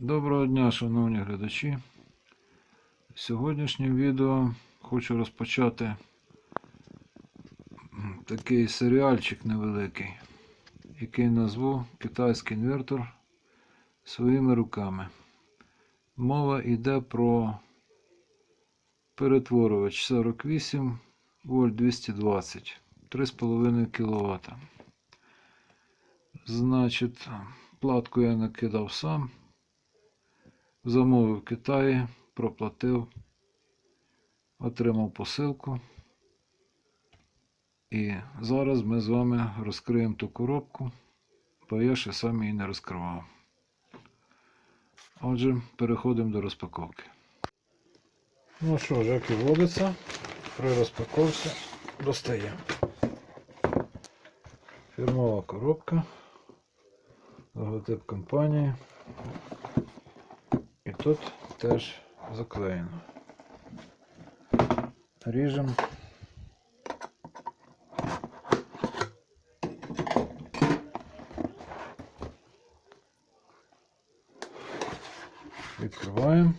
Доброго дня, шановні глядачі. Сьогоднішнім відео хочу розпочати такий серіальчик невеликий, який назву Китайський інвертор своїми руками. Мова йде про перетворювач 48 вольт 220 3,5 кВт. Значить, платку я накидав сам замовив в Китаї, проплатив, отримав посилку. І зараз ми з вами розкриємо ту коробку, бо я ще сам її не розкривав. Отже, переходимо до розпаковки. Ну що ж, як і водиться, при розпаковці достаємо. Фірмова коробка, логотип компанії. І тут теж заклеєно. Ріжемо. Відкриваємо.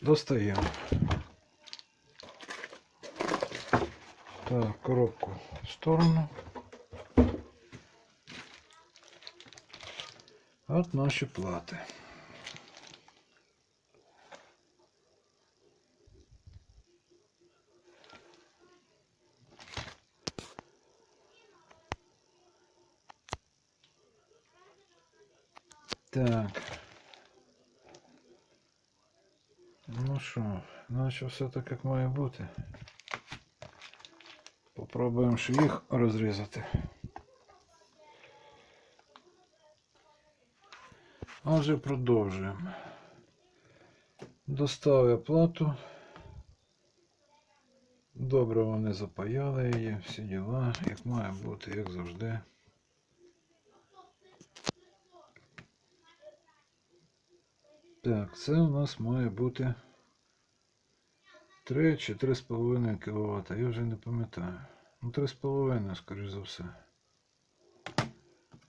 Достаємо. Так, коробку в сторону. От наші плати. Так. Ну що, наче все так як має бути. Попробуємо ще їх розрізати. Отже, продовжуємо. Достав я плату. Добре вони запаяли її, всі діла, як має бути, як завжди. Так, це у нас має бути 3 чи 3,5 кВт, я вже не пам'ятаю. Ну 3,5, скоріш за все.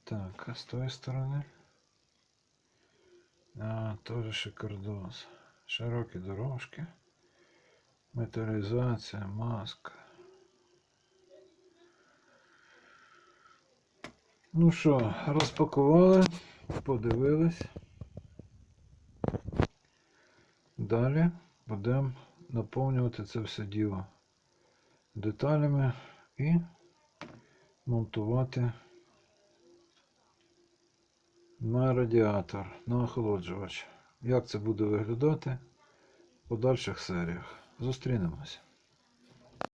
Так, а з тої сторони. А, теж шикардос. Широкі дорожки. Металізація, маска. Ну що, розпакували, подивились. Далі будемо наповнювати це все діло деталями і монтувати на радіатор, на охолоджувач. Як це буде виглядати в подальших серіях. Зустрінемось.